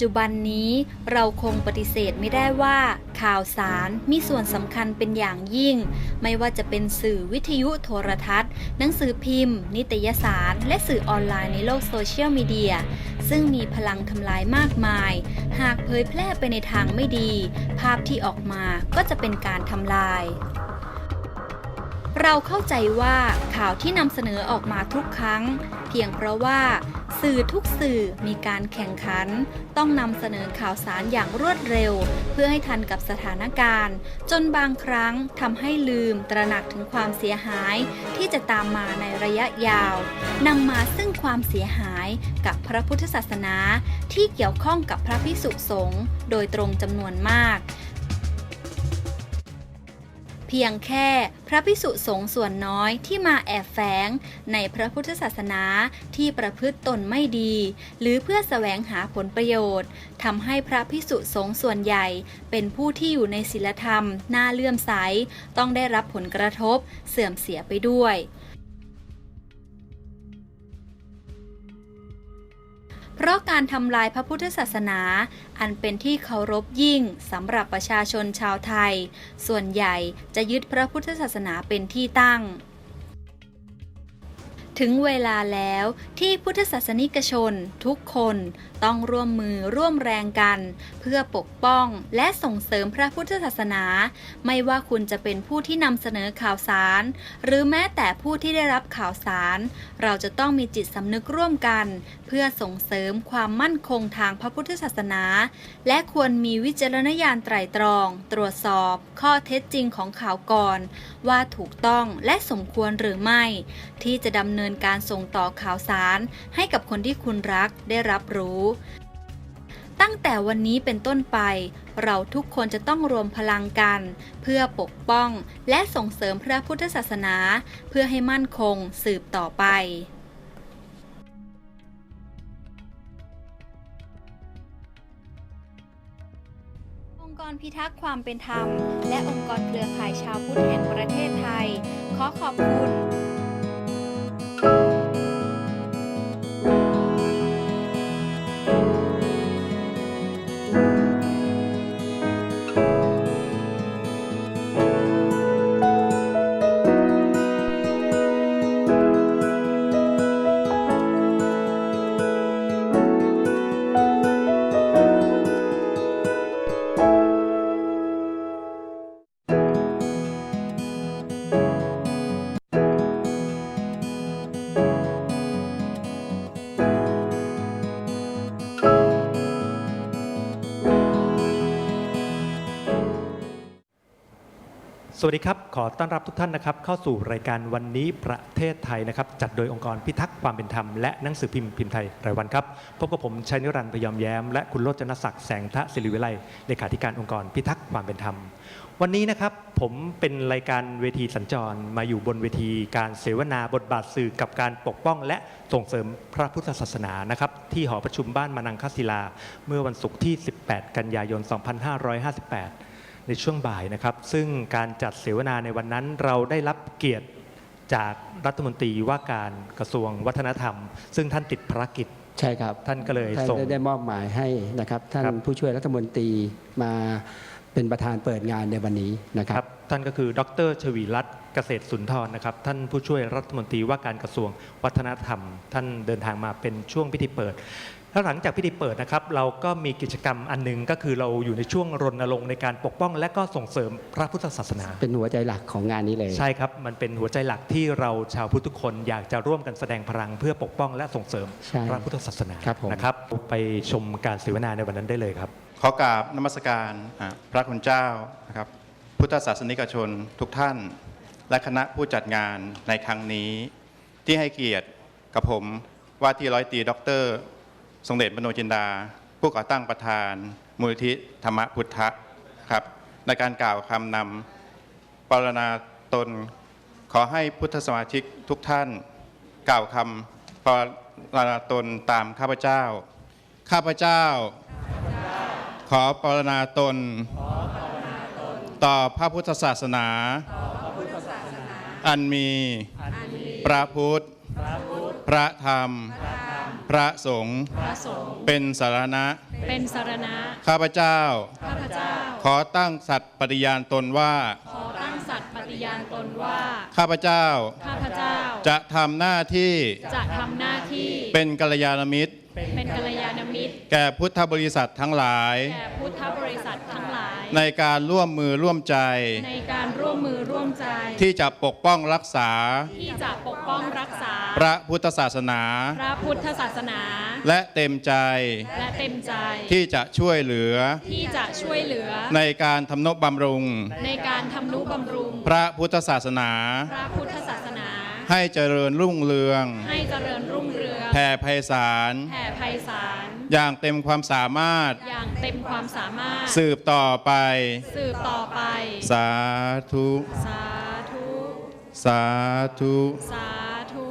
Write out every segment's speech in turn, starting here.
จุบันนี้เราคงปฏิเสธไม่ได้ว่า ข่าวสารมีส่วนสำคัญเป็นอย่างยิ่ง ไม่ว่าจะเป็นสื่อวิทยุโทรทัศน์ หนังสือพิมพ์ นิตยสาร และสื่อออนไลน์ในโลกโซเชียลมีเดีย ซึ่งมีพลังทำลายมากมาย หากเผยแพร่ไปในทางไม่ดี ภาพที่ออกมาก็จะเป็นการทำลาย เราเข้าใจว่าข่าวที่นำเสนอออกมาทุกครั้ง เพียงเพราะว่าสื่อทุกสื่อมีการแข่งขัน ต้องนำเสนอข่าวสารอย่างรวดเร็ว เพื่อให้ทันกับสถานการณ์ จนบางครั้งทำให้ลืมตระหนักถึงความเสียหาย ที่จะตามมาในระยะยาวนำมาซึ่งความเสียหายกับพระพุทธศาสนา ที่เกี่ยวข้องกับพระพิสุสงฆ์โดยตรงจำนวนมาก เพียงแค่พระพิสุสงฆ์ส่วนน้อยที่มาแอบแฝงในพระพุทธศาสนาที่ประพฤติตนไม่ดี หรือเพื่อแสวงหาผลประโยชน์ทำให้พระพิสุสงฆ์ส่วนใหญ่ เป็นผู้ที่อยู่ในศีลธรรม น่าเลื่อมใส ต้องได้รับผลกระทบ เสื่อมเสียไปด้วย เพราะการทำลายพระพุทธศาสนา อันเป็นที่เคารพยิ่งสำหรับประชาชนชาวไทย ส่วนใหญ่จะยึดพระพุทธศาสนาเป็นที่ตั้ง ถึงเวลาแล้วที่พุทธศาสนิกชนทุกคนต้องร่วมมือร่วมแรงกัน เพื่อปกป้องและส่งเสริมพระพุทธศาสนา ไม่ว่าคุณจะเป็นผู้ที่นำเสนอข่าวสาร หรือแม้แต่ผู้ที่ได้รับข่าวสาร เราจะต้องมีจิตสำนึกร่วมกัน เพื่อส่งเสริมความมั่นคงทางพระพุทธศาสนา และควรมีวิจารณญาณไตร่ตรอง ตรวจสอบ ข้อเท็จจริงของข่าวก่อน ว่าถูกต้องและสมควรหรือไม่ ที่จะดำเนินการส่งต่อข่าวสาร ให้กับคนที่คุณรักได้รับรู้ตั้งแต่วันนี้เป็นต้นไป เราทุกคนจะต้องรวมพลังกัน เพื่อปกป้องและส่งเสริมพระพุทธศาสนา เพื่อให้มั่นคงสืบต่อไป ค์กรพิทักษ์ความเป็นธรรม และองค์กรเครือข่ายชาวพุทธแห่งประเทศไทย ขอขอบคุณ สวัสดีครับ ขอต้อนรับทุกท่านนะครับ เข้าสู่รายการวันนี้ประเทศไทยนะครับ จัดโดยองค์กรพิทักษ์ความเป็นธรรมและหนังสือพิมพ์พิมพ์ไทยรายวันครับ พบกับผมชัยนิรันดร์พยอมแย้ม และคุณโรจนศักดิ์แสงทะศิริวิไลเลขาธิการองค์กรพิทักษ์ความเป็นธรรม วันนี้นะครับผมเป็นรายการเวทีสัญจรมาอยู่บนเวทีการเสวนาบทบาทสื่อกับการปกป้องและส่งเสริมพระพุทธศาสนานะครับที่หอประชุมบ้านมานังคศิลา เมื่อวันศุกร์ที่ 18 กันยายน 2558 ในช่วงบ่ายนะครับ ซึ่งการจัดเสวนาในวันนั้นเราได้รับเกียรติจากรัฐมนตรีว่าการกระทรวงวัฒนธรรม ซึ่งท่านติดภารกิจ ใช่ครับท่านก็เลยท่านส่ง ได้ได้มอบหมายให้นะครับ ท่านครับ ผู้ช่วยรัฐมนตรีมาเป็นประธานเปิดงานในวันนี้นะคครัรับบท่านก็คือดรชวีรัตน์เกษตรสุนทรนะครับ ท่านผู้ช่วยรัฐมนตรีว่าการกระทรวงวัฒนธรรม ท่านเดินทางมาเป็นช่วงพิธีเปิดแล้วหลังจากพิธีเปิดนะครับ เราก็มีกิจกรรมอันหนึงก็คือเราอยู่ในช่วงรณรงค์ในการปกป้อง และก็ส่งเสริมพระพุทธศาสนา เป็นหัวใจหลักของงานนี้เลย ใช่ครับ มันเป็นหัวใจหลักที่เราชาวพุทธทุกคนอยากจะร่วมกันแสดงพลังเพื่อปกป้องและส่งเสริมใช่พระพุทธศาสนาครับผมนะครับ ไปชมการเสวนาในวันนั้นได้เลยครับ ขอกราบนมัสการอ่าพระคุณเจ้านะครับพุทธศาสนิกชนทุกท่าน และคณะผู้จัดงานในครั้งนี้ ที่ให้เกียรติกับผมว่าที่ร้อยตรีด็อกเตอร์ ทรงเดชมโนจินดา ผู้ก่อตั้งประธาน มูลทิธรรมพุทธะครับ ในการกล่าวคำนำปรณาตน ขอให้พุทธสมาชิกทุกท่าน กล่าวคำปรณาตนตามข้าพเจ้า ข้าพเจ้า ขอปรณาตน ต่อพระพุทธศาสนา อันมีพระพุทธ พระธรรม พระสงฆ์เป็นสารณะ เป็นสารณะ ข้าพเจ้า ข้าพเจ้า ขอตั้งสัตย์ปฏิญาณตนว่า ขอตั้งสัตย์ปฏิญาณตนว่า ข้าพเจ้า ข้าพเจ้า จะทำหน้าที่ จะทำหน้าที่ เป็นกัลยาณมิตร เป็นกัลยาณมิตร แก่พุทธบริษัททั้งหลาย แก่พุทธบริษัททั้งหลาย ในการร่วมมือร่วมใจ ในการร่วมมือร่วมใจ ที่จะปกป้องรักษา ที่จะปกป้องรักษา พระพุทธศาสนา พระพุทธศาสนา และเต็มใจ และเต็มใจ ที่จะช่วยเหลือ ที่จะช่วยเหลือ ในการทำนบบำรุง ในการทำนุบำรุง พระพุทธศาสนา พระพุทธศาสนา ให้เจริญรุ่งเรือง ให้เจริญรุ่งเรือง แผ่ไพศาล แผ่ไพศาล อย่างเต็มความสามารถ อย่างเต็มความสามารถ สืบต่อไป สืบต่อไป สาธุ สาธุ สาธุ สาธุ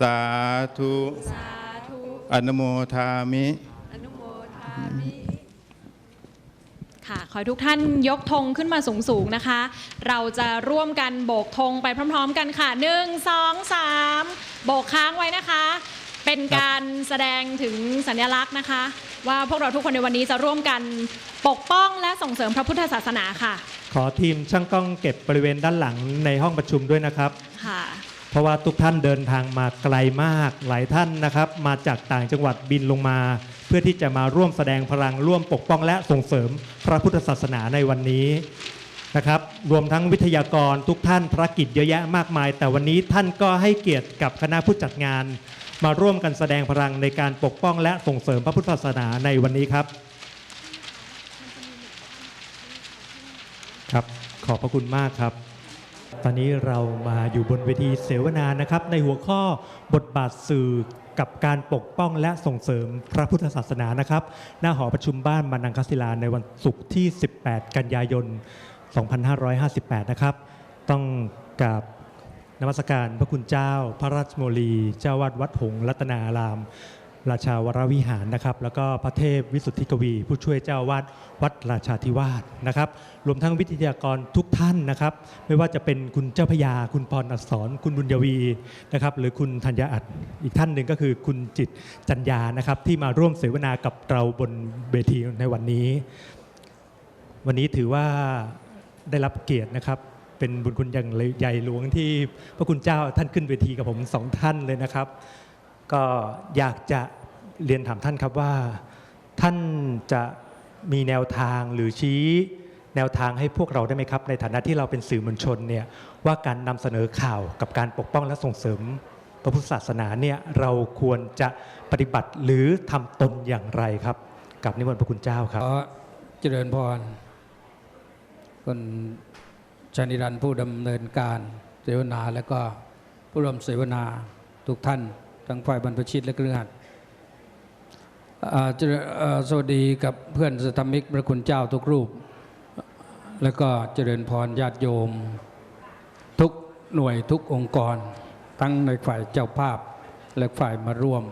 สาธุ สาธุ อนุโมทามิ อนุโมทามิ ค่ะ ขอให้ทุกท่านยกธงขึ้นมาสูงๆนะคะ เราจะร่วมกันโบกธงไปพร้อมๆกันค่ะ1 2 3โบกค้างไว้นะคะ เป็นการแสดงถึงสัญลักษณ์นะคะ ว่าพวกเราทุกคนในวันนี้จะร่วมกันปกป้องและส่งเสริมพระพุทธศาสนาค่ะ ขอทีมช่างกล้องเก็บบริเวณด้านหลังในห้องประชุมด้วยนะครับค่ะเพราะว่าทุกท่านเดินทางมาไกลมากหลายท่านนะครับ มาจากต่างจังหวัดบินลงมา เพื่อที่จะมาร่วมแสดงพลังร่วมปกป้องและส่งเสริมพระพุทธศาสนาในวันนี้นะครับรวมทั้งวิทยากรทุกท่านภารกิจเยอะแยะมากมาย แต่วันนี้ท่านก็ให้เกียรติกับคณะผู้จัดงาน มาร่วมกันแสดงพลังในการปกป้องและส่งเสริมพระพุทธศาสนาในวันนี้ครับ ครับ ขอบพระคุณมากครับ ตอนนี้เรามาอยู่บนเวทีเสวนานะครับ ในหัวข้อบทบาทสื่อกับการปกป้องและส่งเสริมพระพุทธศาสนานะครับ หน้าหอประชุมบ้านมานังคศิลาในวันศุกร์ที่ 18 กันยายน 2558 นะครับ ต้องกราบ นมัสการพระคุณเจ้า พระราชโมลี เจ้าวาดวัดหงรัตนาราม ราชาวรวิหารนะครับ แล้วก็พระเทพวิสุทธิกวี ผู้ช่วยเจ้าวาดวัดราชาธิวาสนะครับ รวมทั้งวิทยากรทุกท่านนะครับ ไม่ว่าจะเป็นคุณเจ้าพยา คุณพรอักษร คุณบุญยวีนะครับ หรือคุณธัญญาอัดอีกท่านหนึ่งก็คือคุณจิตจัญญานะครับ ที่มาร่วมเสวนากับเราบนเวทีในวันนี้ วันนี้ถือว่าได้รับเกียรตินะครับ เป็นบุญคุณอย่างใหญ่หลวงที่พระคุณเจ้าท่านขึ้นเวทีกับผมสองท่านเลยนะครับ ก็อยากจะเรียนถามท่านครับว่า ท่านจะมีแนวทางหรือชี้แนวทางให้พวกเราได้ไหมครับ ในฐานะที่เราเป็นสื่อมวลชนเนี่ยว่าการนำเสนอข่าวกับการปกป้องและส่งเสริมพระพุทธศาสนาเนี่ยเราควรจะปฏิบัติหรือทำตนอย่างไรครับ กับนิมนต์พระคุณเจ้าครับเจริญพรคุณ ชนิรันผู้ดำเนินการเสวนาและก็ผู้ร่วมเสวนาทุกท่าน ทั้งฝ่ายบรรพชิตและเครือข่าเจริญเอ่อสวัสดีกับเพื่อนสธรรมิกพระคุณเจ้าทุกรูป แล้วก็เจริญพรญาติโยม ทุกหน่วยทุกองค์กร ทั้งในฝ่ายเจ้าภาพและฝ่ายมาร่วม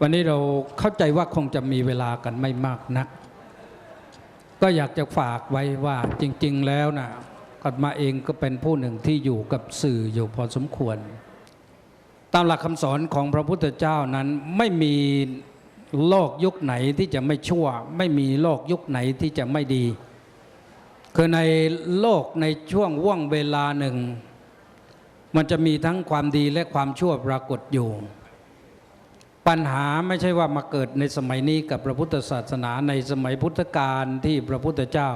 วันนี้เราเข้าใจว่าคงจะมีเวลากันไม่มากนัก ก็อยากจะฝากไว้ว่าจริง ๆ แล้วนะกัดมาเองก็เป็นผู้หนึ่งที่อยู่กับสื่ออยู่พอสมควร ตามหลักคำสอนของพระพุทธเจ้านั้นไม่มีโลกยุคไหนที่จะไม่ชั่ว ไม่มีโลกยุคไหนที่จะไม่ดี คือในโลกในช่วงว่วงเวลาหนึ่ง มันจะมีทั้งความดีและความชั่วปรากฏอยู่ ปัญหาไม่ใช่ว่ามาเกิดในสมัยนี้กับพระพุทธศาสนาในสมัยพุทธกาลที่พระพุทธเจ้า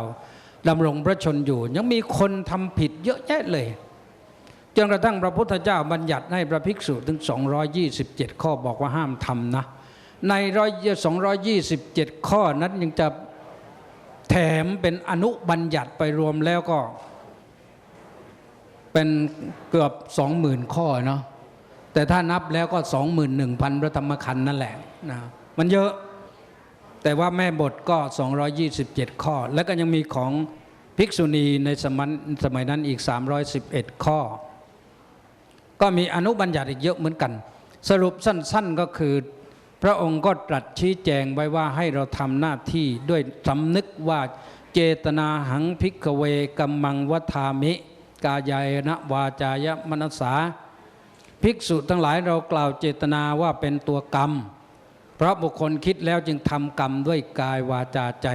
ดำรงพระชนอยู่ ยังมีคนทำผิดเยอะแยะเลยจนกระทั่งพระพุทธเจ้าบัญญัติให้พระภิกษุถึง 227 ข้อบอกว่าห้ามทำนะ ในร้อย227 ข้อนั้นยังจะแถมเป็นอนุบัญญัติไปรวมแล้วก็ เป็นเกือบ 20,000 ข้อเนาะ แต่ถ้านับแล้วก็ 21,000 พระธรรมขันธ์นั่นแหละนะมันเยอะแต่ว่าแม่บทก็ 227 ข้อ แล้วก็ยังมีของภิกษุณีในสมัยสมัยนั้นอีก 311 ข้อ ก็มีอนุบัญญัติอีกเยอะเหมือนกัน สรุปสั้นๆก็คือ พระองค์ก็ตรัสชี้แจงไว้ว่าให้เราทำหน้าที่ด้วยสำนึกว่าเจตนาหังพิกเวกัมมังวัฏามิ กายายนะวาจายมนสา ภิกษุทั้งหลายเรากล่าวเจตนาว่าเป็นตัวกรรม เพราะบุคคลคิดแล้วจึงทำกรรมด้วยกายวาจาใจ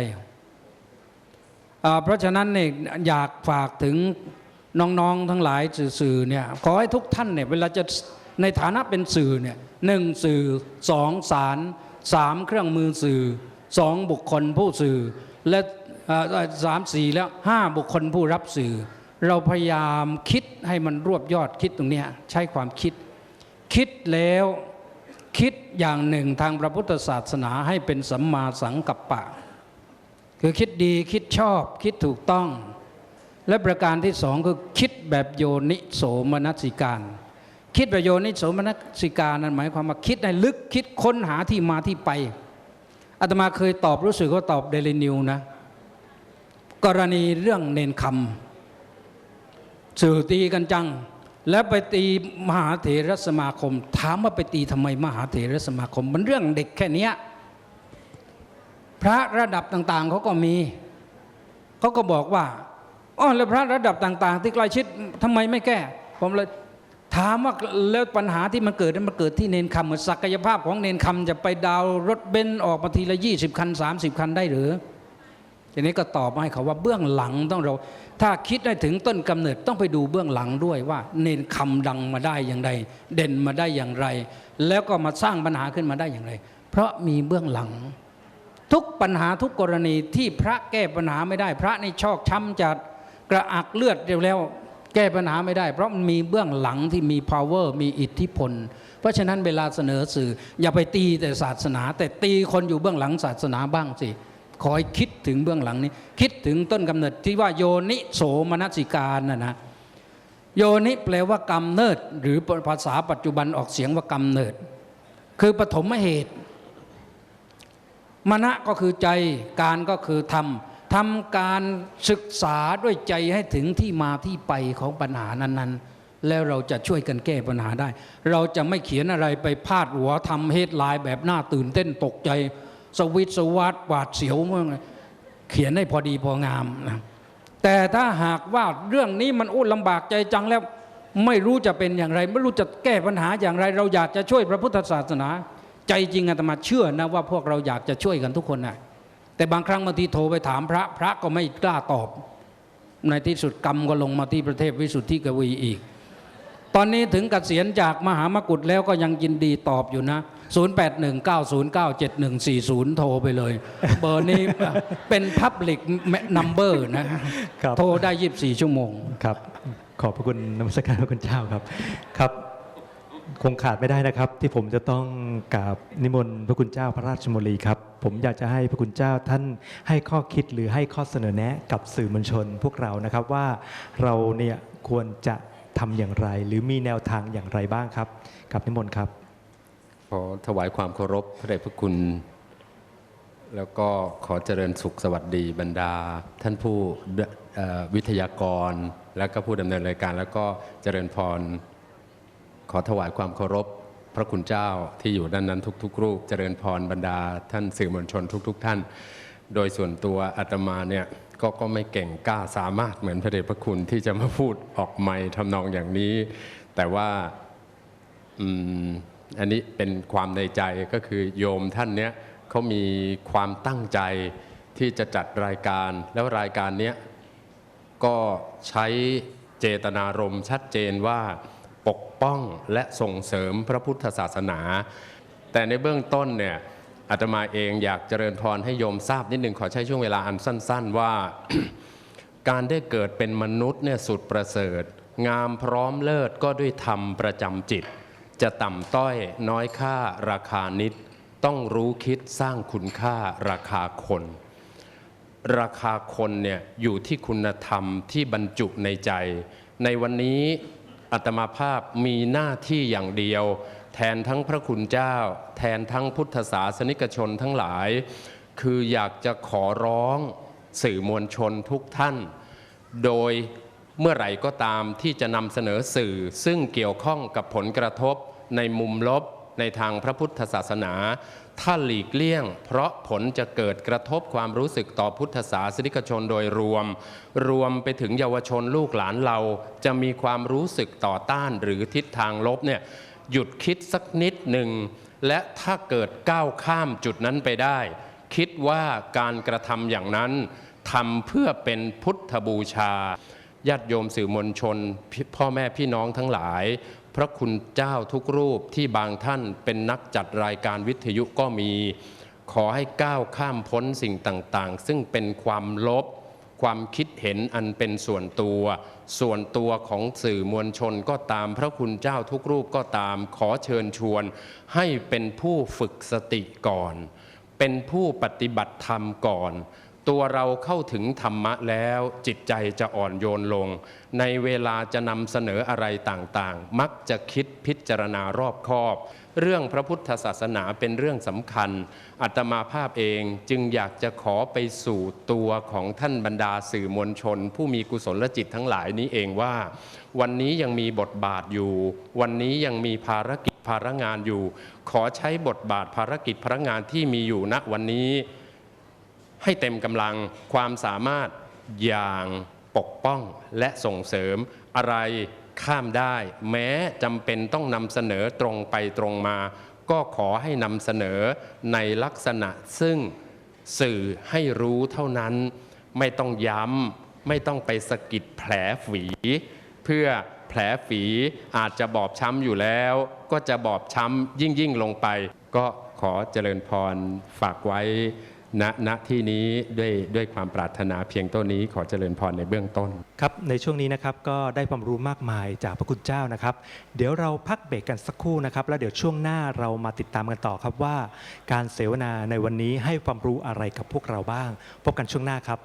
เพราะฉะนั้นเนี่ยอยากฝากถึงน้องๆทั้งหลายสื่อเนี่ยขอให้ทุกท่านเนี่ยเวลาจะในฐานะเป็นสื่อเนี่ยหนึ่งสื่อสองสารสามเครื่องมือสื่อสองบุคคลผู้สื่อและสามสี่แล้วห้าบุคคลผู้รับสื่อ เราพยายามคิดให้มันรวบยอดคิดตรงนี้ใช้ความคิด คิดแล้วคิดอย่างหนึ่งทางพระพุทธศาสนาให้เป็นสัมมาสังกัปปะ คือคิดดีคิดชอบ คิดถูกต้อง และประการที่สองคือคิดแบบโยนิโสมนสิการ คิดแบบโยนิโสมนสิการนั้นหมายความว่าคิดในลึกคิดค้นหาที่มาที่ไปอาตมาเคยตอบรู้สึกว่าตอบเดลินิวนะกรณีเรื่องเนนคำ สื่อตีกันจัง แล้วไปตีมหาเถรสมาคม ถามว่าไปตีทำไมมหาเถรสมาคม มันเรื่องเด็กแค่นี้พระระดับต่างๆเขาก็มีเขาก็บอกว่าอ๋อแล้วพระระดับต่าง ๆ ที่ใกล้ชิดทำไมไม่แก้ ผมเลยถามว่าแล้วปัญหาที่มันเกิดนั้นมันเกิดที่เนนคำเหมือนศักยภาพของเนนคำจะไปดาวรถเบนซ์ออกมาทีละยี่สิบคันสามสิบคันได้หรือ ทีนี้ก็ตอบมาให้เขาว่าเบื้องหลังต้องเรา ถ้าคิดได้ถึงต้นกำเนิดต้องไปดูเบื้องหลังด้วยว่า เนนคำดังมาได้อย่างไร เด่นมาได้อย่างไร แล้วก็มาสร้างปัญหาขึ้นมาได้อย่างไร เพราะมีเบื้องหลัง ทุกปัญหาทุกกรณีที่พระแก้ปัญหาไม่ได้ พระในชอกช้ำจัดกระอักเลือดเร็วแล้วแก้ปัญหาไม่ได้ เพราะมันมีเบื้องหลังที่มี power มีอิทธิพล เพราะฉะนั้นเวลาเสนอสื่อ อย่าไปตีแต่ศาสนา แต่ตีคนอยู่เบื้องหลังศาสนาบ้างสิ คอยคิดถึงเบื้องหลังนี้ คิดถึงต้นกำเนิดที่ว่าโยนิโสมนสิการนะนะโยนิแปลว่ากำเนิด หรือภาษาปัจจุบันออกเสียงว่ากำเนิด คือปฐมเหตุมณะก็คือใจการก็คือทำทำการศึกษาด้วยใจให้ถึงที่มาที่ไปของปัญหานั้น ๆ แล้วเราจะช่วยกันแก้ปัญหาได้ เราจะไม่เขียนอะไรไปพาดหัวทำเฮดไลน์แบบหน้าตื่นเต้นตกใจ สวิตสวัสดหวาดเสียวเมื่งเขียนให้พอดีพองามนะแต่ถ้าหากว่าเรื่องนี้มันอุ้ลำบากใจจังแล้วไม่รู้จะเป็นอย่างไร ไม่รู้จะแก้ปัญหาอย่างไร เราอยากจะช่วยพระพุทธศาสนา ใจจริงอาตมาเชื่อนะว่าพวกเราอยากจะช่วยกันทุกคนนะแต่บางครั้งบางทีโทรไปถามพระพระก็ไม่กล้าตอบ ในที่สุดกรรมก็ลงมาที่ประเทศวิสุทธิกวีอีก ตอนนี้ถึงกเกษียณจากมหามกุฏแล้วก็ยังยินดีตอบอยู่นะ 0819097140 โทรไปเลย เบอร์นี้เป็น Public Number นะครับโทรได้ 24 ชั่วโมง ครับ ขอบพระคุณนมัสการพระคุณเจ้าครับ ครับ คงขาดไม่ได้นะครับ ที่ผมจะต้องกราบนิมนต์พระคุณเจ้าพระราชมลีครับ ผมอยากจะให้พระคุณเจ้าท่านให้ข้อคิดหรือให้ข้อเสนอแนะกับสื่อมวลชน พวกเรานะครับว่าเราเนี่ยควรจะ ทำอย่างไร หรือมีแนวทางอย่างไรบ้างครับกับนิมนต์ครับ ขอถวายความเคารพพระเดชพระคุณ แล้วก็ขอเจริญสุขสวัสดีบรรดา ท่านผู้วิทยากร แล้วก็ผู้ดำเนินรายการ แล้วก็เจริญพร ขอถวายความเคารพพระคุณเจ้าที่อยู่ด้านนั้นทุก ๆ รูป เจริญพรบรรดา ท่านสื่อมวลชนทุก ๆ ท่าน โดยส่วนตัวอาตมาเนี่ย ก็ก็ไม่เก่งกล้าสามารถเหมือนพระเดชพระคุณที่จะมาพูดออกไมค์ทำนองอย่างนี้ แต่ว่าอันนี้เป็นความในใจก็คือโยมท่านเนี้ยเขามีความตั้งใจที่จะจัดรายการ แล้วรายการเนี้ยก็ใช้เจตนารมณ์ชัดเจนว่าปกป้องและส่งเสริมพระพุทธศาสนา แต่ในเบื้องต้นเนี่ย อาตมาเองอยากเจริญพรให้โยมทราบนิดหนึ่งขอใช้ช่วงเวลาอันสั้น ๆ ว่า การได้เกิดเป็นมนุษย์เนี่ยสุดประเสริฐ งามพร้อมเลิศก็ด้วยธรรมประจำจิต จะต่ำต้อยน้อยค่าราคานิด ต้องรู้คิดสร้างคุณค่าราคาคน ราคาคนเนี่ยอยู่ที่คุณธรรมที่บรรจุในใจ ในวันนี้อัตมาภาพมีหน้าที่อย่างเดียว แทนทั้งพระคุณเจ้า แทนทั้งพุทธศาสนิกชนทั้งหลาย คืออยากจะขอร้องสื่อมวลชนทุกท่าน โดยเมื่อไหร่ก็ตามที่จะนำเสนอสื่อ ซึ่งเกี่ยวข้องกับผลกระทบในมุมลบในทางพระพุทธศาสนา ถ้าหลีกเลี่ยง เพราะผลจะเกิดกระทบความรู้สึกต่อพุทธศาสนิกชนโดยรวม รวมไปถึงเยาวชนลูกหลานเรา จะมีความรู้สึกต่อต้านหรือทิศทางลบเนี่ย หยุดคิดสักนิดหนึ่ง และถ้าเกิดก้าวข้ามจุดนั้นไปได้ คิดว่าการกระทำอย่างนั้นทำเพื่อเป็นพุทธบูชาญาติโยมสื่อมวลชน พ่อแม่พี่น้องทั้งหลาย พระคุณเจ้าทุกรูปที่บางท่านเป็นนักจัดรายการวิทยุก็มี ขอให้ก้าวข้ามพ้นสิ่งต่างๆ ซึ่งเป็นความลบ ความคิดเห็นอันเป็นส่วนตัว ส่วนตัวของสื่อมวลชนก็ตามพระคุณเจ้าทุกรูปก็ตามขอเชิญชวน ให้เป็นผู้ฝึกสติก่อน เป็นผู้ปฏิบัติธรรมก่อน ตัวเราเข้าถึงธรรมะแล้วจิตใจจะอ่อนโยนลง ในเวลาจะนำเสนออะไรต่างๆ มักจะคิดพิจารณารอบคอบ เรื่องพระพุทธศาสนาเป็นเรื่องสำคัญ อัตมาภาพเองจึงอยากจะขอไปสู่ตัวของท่านบรรดาสื่อมวลชน ผู้มีกุศลจิตทั้งหลายนี้เองว่า วันนี้ยังมีบทบาทอยู่ วันนี้ยังมีภารกิจภารงานอยู่ ขอใช้บทบาทภารกิจภารงานที่มีอยู่ณวันนี้ ให้เต็มกำลังความสามารถอย่างปกป้องและส่งเสริมอะไร ข้ามได้ แม้จำเป็นต้องนำเสนอตรงไปตรงมา ก็ขอให้นำเสนอในลักษณะซึ่งสื่อให้รู้เท่านั้น ไม่ต้องย้ำไม่ต้องไปสะกิดแผลฝีเพื่อแผลฝีอาจจะบอบช้ำอยู่แล้ว ก็จะบอบช้ำยิ่งยิ่งลงไป ก็ขอเจริญพรฝากไว้ ณณที่นี้ด้วยด้วยความปรารถนาเพียงต้นนี้ขอเจริญพรในเบื้องต้น ครับในช่วงนี้นะครับก็ได้ความรู้มากมายจากพระคุณเจ้านะครับ เดี๋ยวเราพักเบรกกันสักครู่นะครับแล้วเดี๋ยวช่วงหน้าเรามาติดตามกันต่อครับว่า การเสวนาในวันนี้ให้ความรู้อะไรกับพวกเราบ้าง พบกันช่วงหน้าครับ